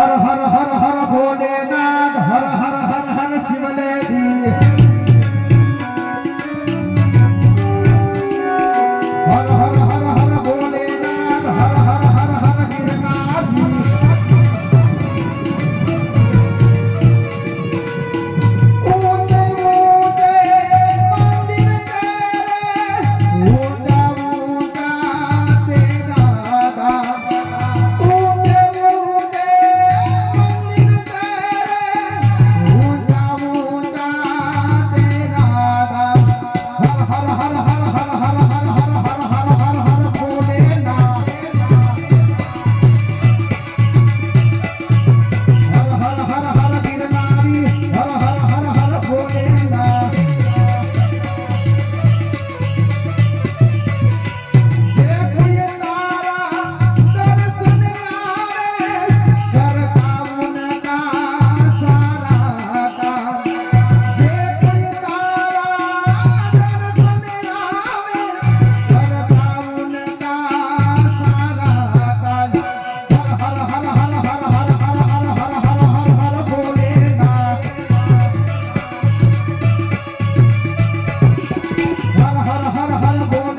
Har Har Har Har Hara hara हर हर हर बोल